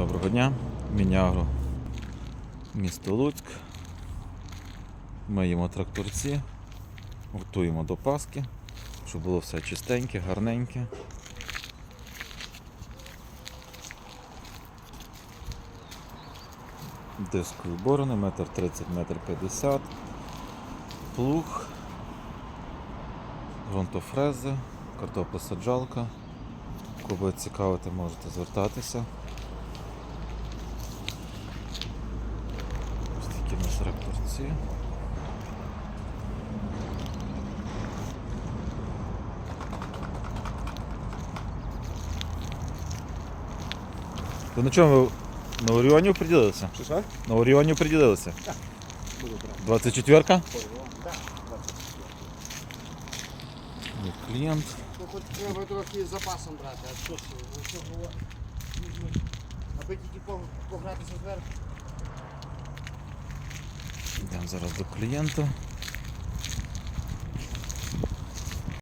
Доброго дня, Мінягро, місто Луцьк. Миємо тракторці, готуємо до Паски, щоб було все чистеньке, гарненьке. Дискові борони, метр 30, метр 50, плуг, ґрунтофрези, картоплесаджалка. Кого буде цікавити, можете звертатися. такі у нас тракторці. То на чому ви на Оріоні приділилися? Що що? На Оріоні приділилися? Буду брати. 24-ка? Так. Є клієнт. Ну, хоч треба трохи з запасом брати, а що ж, ну, що говорить? Аби тільки по- погратися зверху. Йдемо зараз до клієнта.